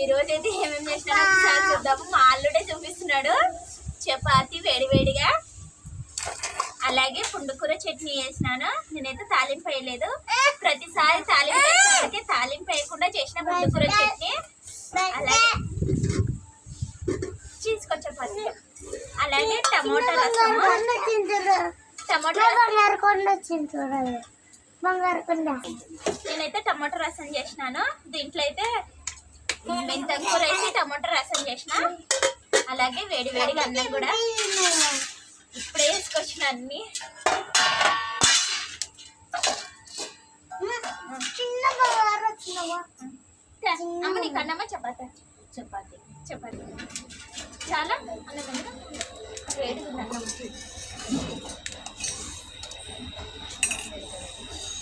ఈ రోజు అయితే ఏమేమి చేసినా ఒకసారి చూద్దాము. మా అల్లుడే చూపిస్తున్నాడు. చపాతి వేడివేడిగా అలాగే పుండుకూర చట్నీ వేసినాను నేనైతే తాలింపు వేయలేదు. ప్రతిసారి తాలింపు తాలింపు వేయకుండా చేసిన పుండుకూర చట్నీ. అలాగే తీసుకొచ్చా ఫస్ట్. అలాగే టమోటా రసము. టమోటా నేనైతే టమాటో రసం చేసినాను. దీంట్లో అయితే మెంతం కూర వేసి టమాటో రసం చేసిన. అలాగే వేడి వేడిగా అన్నం కూడా. ఇప్పుడే వేసుకొచ్చిన అన్ని. అమ్మ నీకు అన్నమ్మ చపాతి? చపాతి చపాతి. చాలా అన్నదమ్మ వేడిగా అన్నం.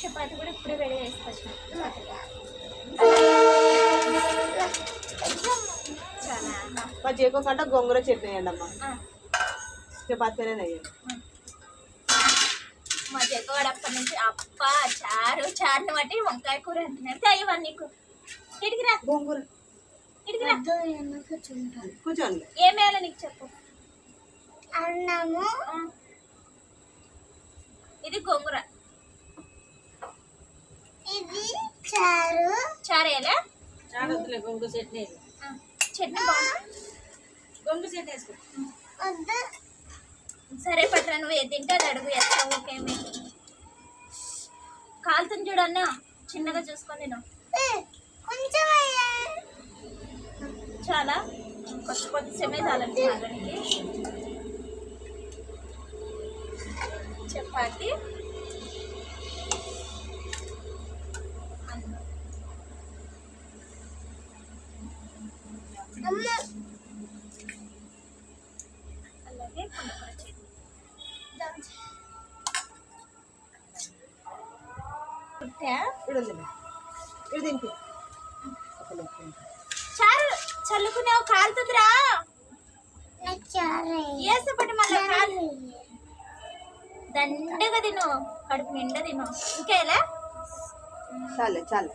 చపాతి కూడా ఇప్పుడే వేడి వేసుకొచ్చిన. మా చేకో కంట గొంగూర చట్నీ వేయండి అమ్మ. చపాతీ వేయండి మా జగ్గవాడు అప్పటి నుంచి అప్ప చారు చారుని బట్టి వంకాయ కూర తయ్యవా నీకు. ఇడిగిరా గోంగూర. ఇడిగిరా కూర్చోండి. ఏం వేయాలో నీకు చెప్పు. అన్నము. ఇది గోంగూర. ఇది చారు. చారు చట్నీ. చట్నీ చట్నీ వేసుకో. సరే పట్రా నువ్వు ఏది తింటే అది అడుగు ఎత్తా ఓకేమి కాలుతుంది చూడన్నా చిన్నగా చూసుకొని ఏ, కొంచెం అయ్యా. చాలా? కొద్ది కొద్దిసేమే చాలండి మగనికి చపాతి చాలు.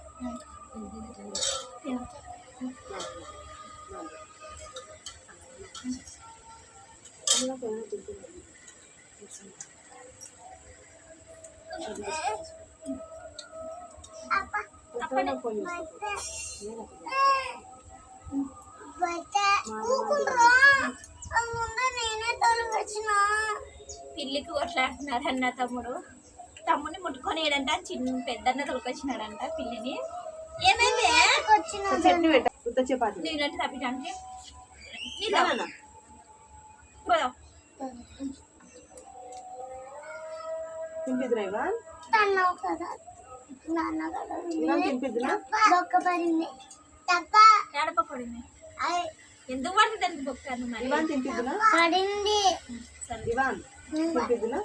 పిల్లికి కొట్లాడుతున్నారన్న తమ్ముడు. ఏడంట చిన్న పెద్దన్న తొలకొచ్చినాడంట పిల్లిని. ఏమైంది? చట్నీ పెట్ట ఉత్త చపాతీ. తప్పించడానికి బొక్క ఏడప పడింది ఎందుకు పడుతుంది తినిపిద్దురా పడింది. సరే. ఇవాన్ తినిపిద్దురా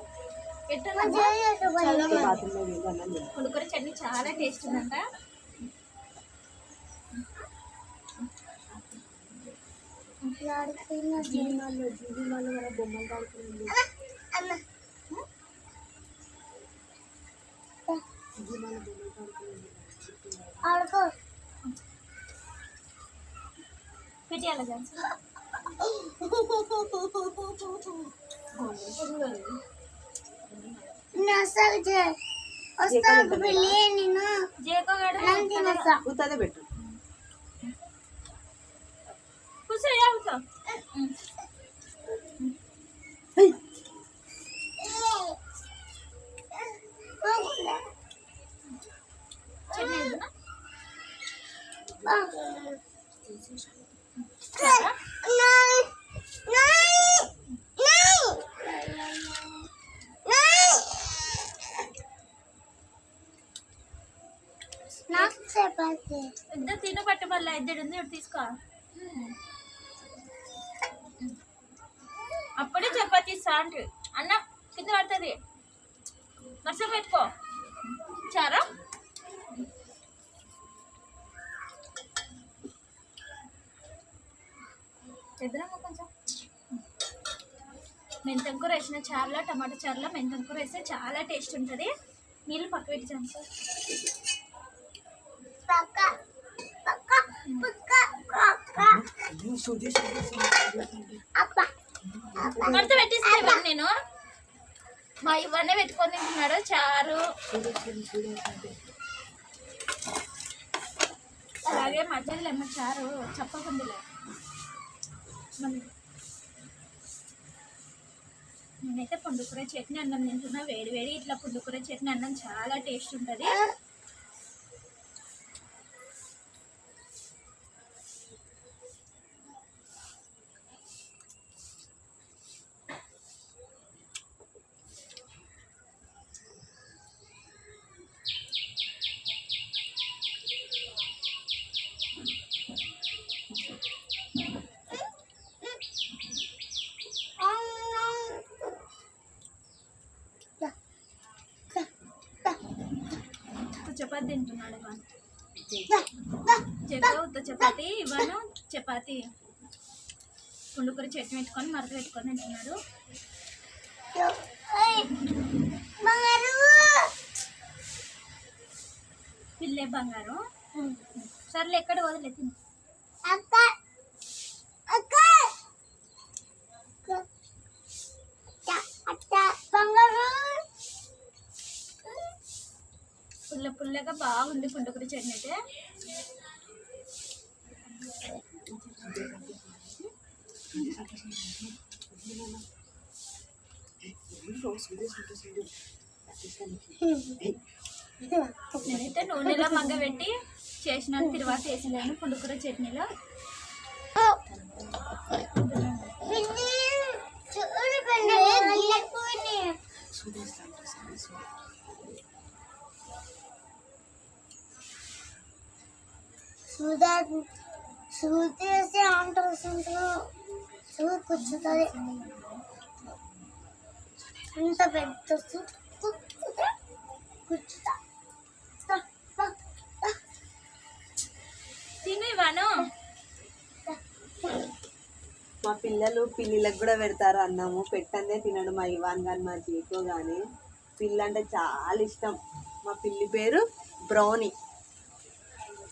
పులికూర చట్నీ చాలా టేస్ట్ ఉందంట. అమ్మ ఆడుకో జాన్స్ అసలు వస్తాను పిల్లి నేను జేకో గడు అన్నం తినేస్తా ఉత్తదే పెట్టు కూర్చో కూర్చో చట్నీ వేద్దునా? నాకు చపాతి ఇద్దరు తిను పట్టు ఇద్దరు ఉంది తీసుకో. అప్పుడే చపాతీ ఇస్తా అన్న కింద పడుతుంది. వర్షం పెట్టుకో. చారా? ఎదురమ్మా కొంచెం. మెంతం కూర వేసిన చారులో టమాటా చారులో మెంతం కూర వేస్తే చాలా టేస్ట్ ఉంటుంది. నీళ్ళు పక్క పెట్టాను సార్ పక్క పక్క పక్క అప్ప మడత పెట్టిస్తే నేను? మా ఇవన్నీ పెట్టుకొని తింటున్నాడు చారు. అలాగే మధ్యలో ఏమో చారు చెప్పకుండా నేనైతే పుండుకూర చట్నీ అన్నం తింటున్నా వేడి వేడి ఇట్లా పుండుకూర చట్నీ అన్నం చాలా టేస్ట్ ఉంటుంది ఉత్త చపాతి తింటున్నాడు ఇవాన్ చెప్ప ఉత్త చపాతి ఇవాను చపాతి. పుండుకూర చట్నీ పెట్టుకొని మరత పెట్టుకొని తింటున్నాడు. పిల్లే బంగారం. సర్లే ఎక్కడ వదిలే తిను. అక్క అక్క అక్క బంగారు పుల్ల పుల్లగా బాగుంది పుండుకూర చట్నీ అయితే. నేనైతే నూనెలో మగ్గ పెట్టి చేసిన తిరువాత వేసినాను పుండుకూర చట్నీలో. సుధా సూతేసి అంటారు సూ కూర్చుతుంది అంత పెద్ద కూర్చుతా దా, తిను ఇవాను. మా పిల్లలు పిల్లిలకు కూడా పెడతారు అన్నము. పెట్టందే తినడు మా ఇవాన్ కానీ మా జీకో కానీ పిల్ల అంటే చాలా ఇష్టం. మా పిల్లి పేరు బ్రౌనీ అమ్మాయి అమ్మలు ఏవో చెప్పే మా పిల్లి పేరు అడిగితే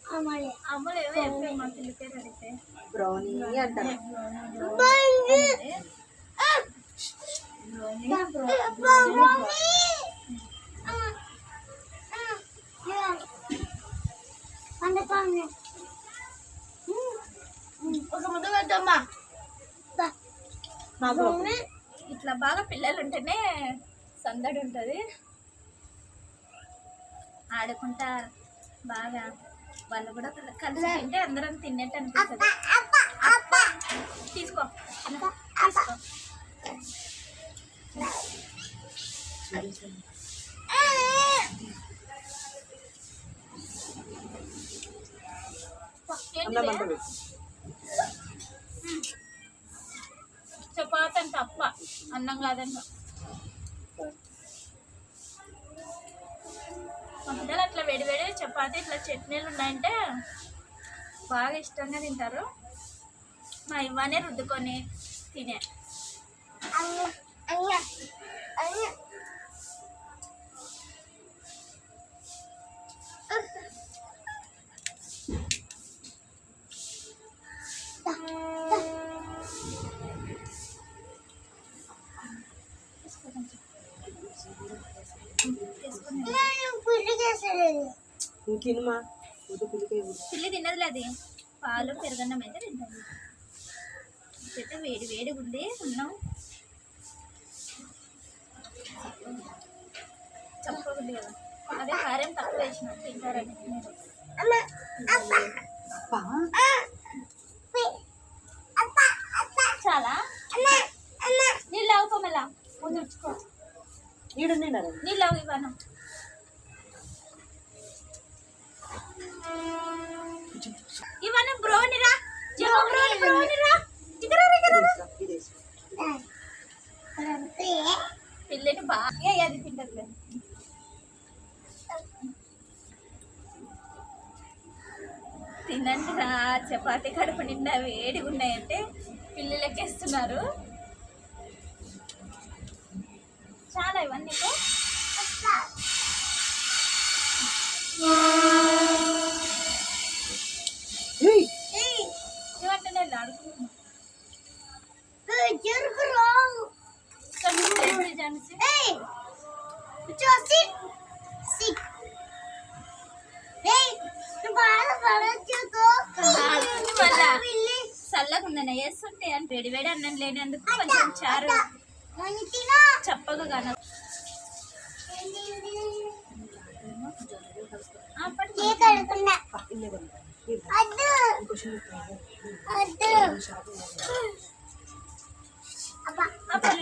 బ్రౌనీ అంటారు బండి ఆ ఒక ముద్ద పెట్టమ్మా నాకు ఇట్లా బాగా పిల్లలు ఉంటేనే సందడి ఉంటుంది. ఆడుకుంటా బాగా. వాళ్ళు కూడా కలిసి తింటే అందరం తిన్నట్టు అనిపిస్తుంది. తీసుకో. తీసుకో. చపాతి అంటే అప్ప. అన్నం కాదంట. పాటు ఇట్లా చట్నీలు ఉన్నాయంటే బాగా ఇష్టంగా తింటారు. మా ఇవ్వనే రుద్దుకొని తినే. తినుమా. పిల్లి తినదులే అది. పాలు పెరుగన్నం అయితే తింటుంది అయితే వేడి వేడి ఉంది. ఉన్నాం. కదా. అదే కారం తక్కువ వేసిన. తింటారని మీరు? అమ్మ అప్ప అప్పా, పి అప్ప అప్ప చాలా? అమ్మ అమ్మ. నీళ్ళు అవ్వకో మళ్ళా. ముందుకో ఈడుండి రా. నీళ్ళు అవ్వ ఇవ్వను. ఇవన్నీ బ్రోనిరా చెప్పు బ్రోని బ్రోనిరా ఇక్కడ ఇక్కడ పిల్లని బాగా అది తింటది తినండి రా. చపాతి కడుపు నిండా వేడి ఉన్నాయంటే పిల్లలకి ఇస్తున్నారు చాలా ఇవన్నీ అన్నం లేనందుకు కొంచెం చారు చప్పగా కాన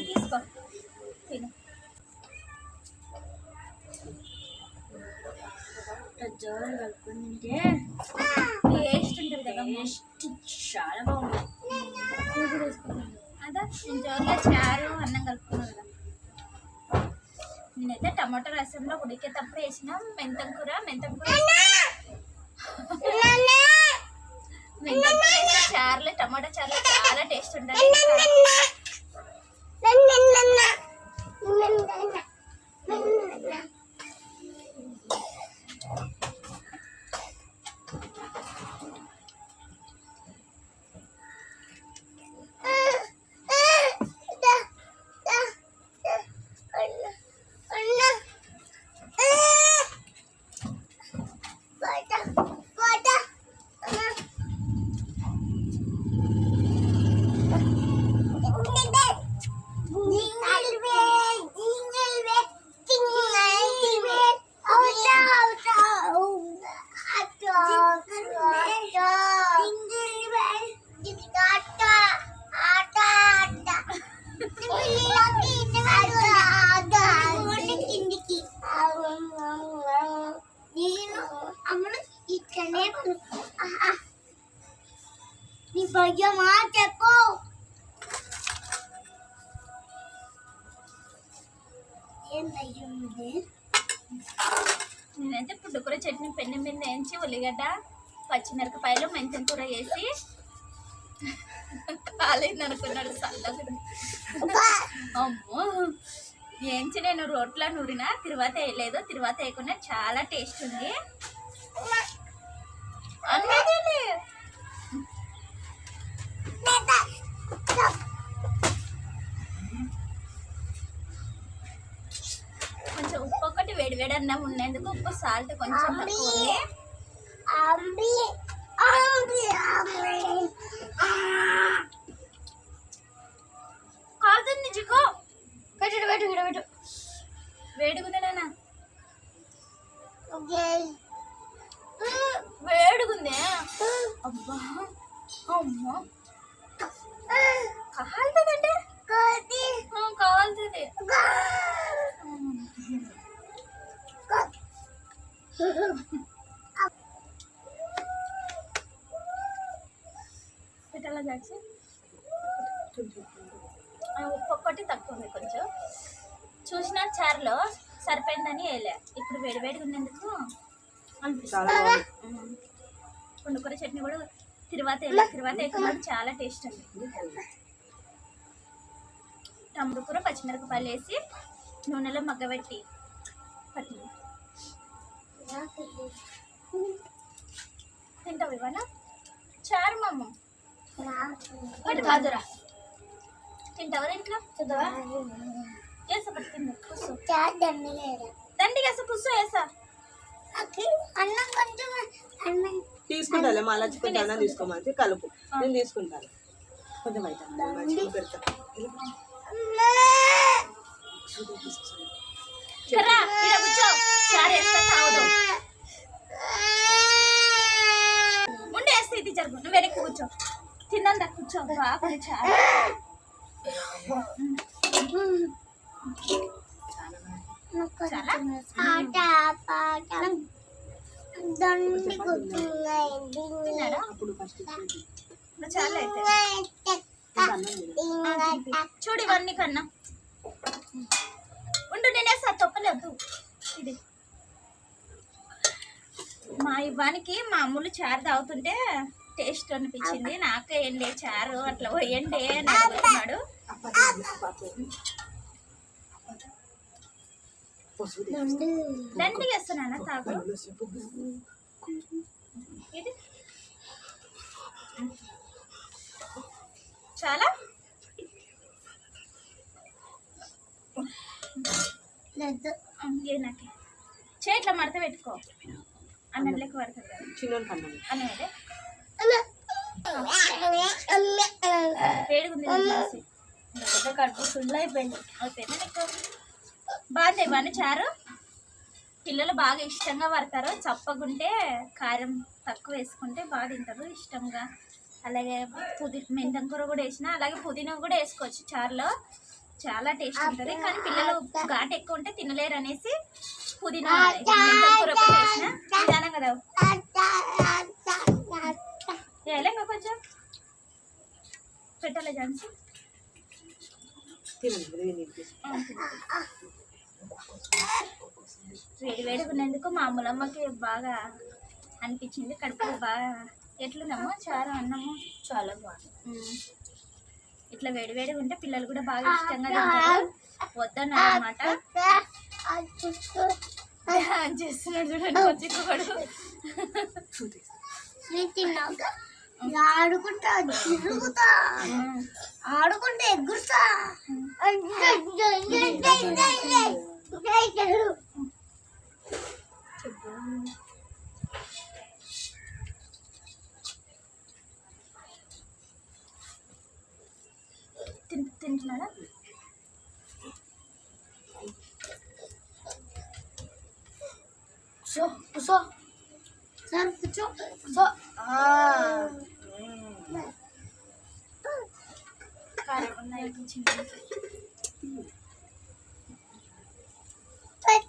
తీసుకో. జోరు కలుపుకొని తింటే టేస్ట్ ఉంటుంది కదా టేస్ట్ చాలా బాగుంటుంది. అదా జోరుగా చారు అన్నం కలుపుకున్నాను కదా నేనైతే టమాటో రసంలో ఉడికేటప్పుడు వేసిన మెంతం కూర మెంతం కూర మెంతం కూర వేసిన చారులో టమాటో చారులో చాలా టేస్ట్ ఉంటుంది ఉల్లిగడ్డ పచ్చిమిరపకాయలు మెంతిన కూర వేసి కాలేదు అనుకున్నాడు అమ్మో! ఏంచి నేను రోట్లో నూరిన తిరువాత వేయలేదు తిరువాత వేయకుండా చాలా టేస్ట్ ఉంది. కొంచెం ఉప్పు ఒకటి వేడి అన్నం ఉన్నందుకు ఉప్పు సాల్ట్ కొంచెం తక్కువ ఉంది. కాలుతుంది జికో పెట్టు పెట్టు పెట్టు. పెట్టు వేడిగుందేనా ఓకే. వేడిగుందే అబ్బా అమ్మా. కాలుతుందంటే? కాలుతుంది. పెట్టాలా ఆ, ఉప్పు ఒక్కటి తక్కువ ఉంది కొంచెం. చూసిన చారులో సరిపోయిందని వేయలే. ఇప్పుడు వేడి వేడిగా ఉన్నందుకు అనిపిస్తుంది. పుండుకూర చట్నీ కూడా తిరువాత తిరువాత వేయకుండా చాలా టేస్ట్ ఉంది. టమాటో కూర పచ్చిమిరపకాయలు వేసి నూనెలో మగ్గబెట్టి పట్టిన తింటావు ఇవాళ? చారు మమ్మ ఒకటి కాదురా. తింటావా ఇంట్లో వేసా పట్టు తిందా కూర్చో. దండిగా వేసా కూర్చో వేసా అన్నం కొంచెం అన్నం. తీసుకుంటాలే మళ్ళీ కొంచెం తీసుకోమని కలుపు. నేను తీసుకుంటాను. కొంచెం అయితే మంచిగా పెడతా. ముందు వేస్తే ఇది జరుగు. నువ్వు వెనక్కి కూర్చో. తిన్నందా కూర్చో చాలా? పాట దండి అయితే. చూడు ఇవన్నీ కన్నా. ఉండు నేనేస్తా తొప్పలేదు. ఇది. మా ఇవ్వానికి మామూలు చారు తాగుతుంటే టేస్ట్ అనిపించింది. నాకే ఏంటి చారు అట్లా పోయండి అని అడుగుతున్నాడు దండిగా వేస్తున్నానా తాగు. ఇది. చాలా? లేదు ఏ నాకే. చేట్ల మడత పెట్టుకో. అన్నట్లకి పడుతుంది. కదా పెద్ద కడుపు ఫుల్ అయిపోయింది బాగుంది ఇవన్నీ చారు పిల్లలు బాగా ఇష్టంగా పడతారు. చప్పగుంటే కారం తక్కువ వేసుకుంటే బాగా తింటారు ఇష్టంగా. అలాగే పుది మెంతం కూర కూడా వేసిన అలాగే పుదీనా కూడా వేసుకోవచ్చు చారులో. చాలా టేస్ట్ ఉంటుంది. కానీ పిల్లలు ఘాటు ఎక్కువ ఉంటే తినలేరు అనేసి పుదీనా మెంతం కూర కూడా వేసిన. విధానం కదా? ఇంకా కొంచెం? పెట్టాలి నీకు. వేడి వేడిగా ఉన్నందుకు మా అమ్మలమ్మకి బాగా అనిపించింది. కడుపు బాగా ఎట్లుందమ్మా? చారు అన్నము. చాలా బాగుంది. ఇట్లా వేడి వేడిగా ఉంటే పిల్లలు కూడా బాగా ఇష్టంగా తింటారు. చేస్తున్నాడు చూడండి చిక్కుకోడు ఆడుకుంటా తిరుగుతా. ఆడుకుంటే ఎగురుతా. తింటున్నారా? కూర్చో కూర్చో కూర్చో కూర్చో సార్ కూర్చో కూర్చో కారం ఉన్నాయి చిన్న సరే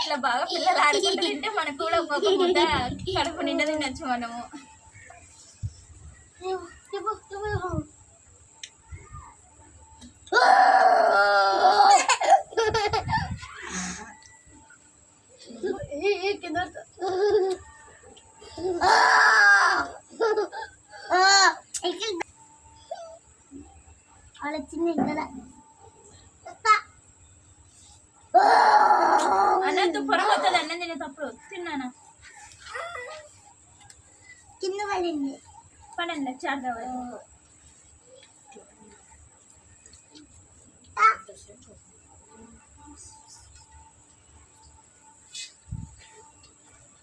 ఇట్లా బాగా పిల్లలు ఆడుకుంటూ తింటే మనకు కూడా ఒక ముద్ద కడుపు నిండా తినచ్చు మనము వాళ్ళ చిన్న కదా అన్నట్టు పొర వస్తుంది అన్నం తినేటప్పుడు తిన్నాను కింద పడింది పడండి చారు కావాలి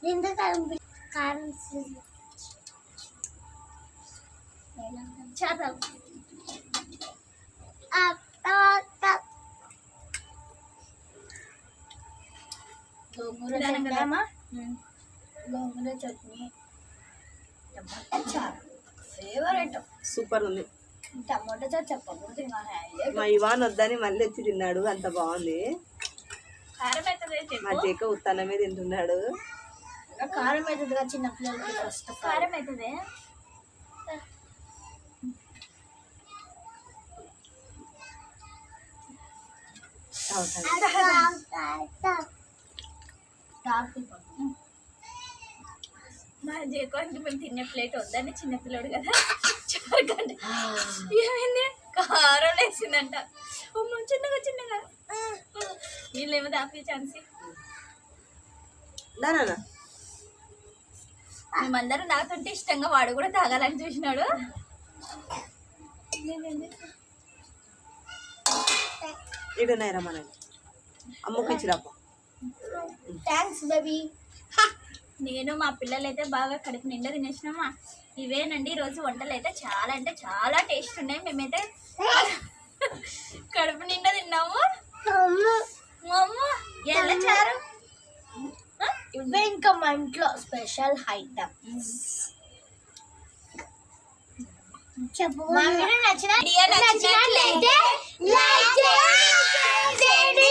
దీంతో కారం పి- కారం చారు తాగు. గోంగూర నిదానం చట్నీ కదా. అమ్మా ఉమ్. గోంగూర చట్నీ టమాటా చారు ఫేవరెట్ సూపర్ ఉంది. టమాటా చారు చెప్పకూడదు. మా ఇవాన్ వద్దని మళ్ళీ వచ్చి తిన్నాడు అంత బాగుంది. అవుతుంది మా చేక ఉత్తానమే తింటున్నాడు. కారం అవుతుందిగా చిన్న పిల్లలకి ఫస్ట్ కారం అవుతుంది మా జేకోనికి మేము తినే ప్లేట్ వద్దని చిన్నపిల్లడు కదా. ఏమైంది కారం వేసిందంట. అమ్మ చిన్నగా చిన్నగా. వీళ్ళేమో దాపి ఛాన్సీ. దానా మేమందరం నాకంటే ఇష్టంగా వాడు కూడా తాగాలని చూసినాడు. మన అమ్మకి ఇచ్చిరాపో థ్యాంక్స్ బేబీ నేను మా పిల్లలు అయితే బాగా కడుపు నిండా తినేసినామా. ఇవేనండి ఈరోజు వంటలు అయితే చాలా అంటే చాలా టేస్ట్ ఉన్నాయి. మేమైతే కడుపు నిండా తిన్నాము. ఎలా చారు? ఇవే ఇంకా మా ఇంట్లో స్పెషల్ ఐటమ్. చెప్పు. నచ్చినట్లయితే లైక్ చేయండి.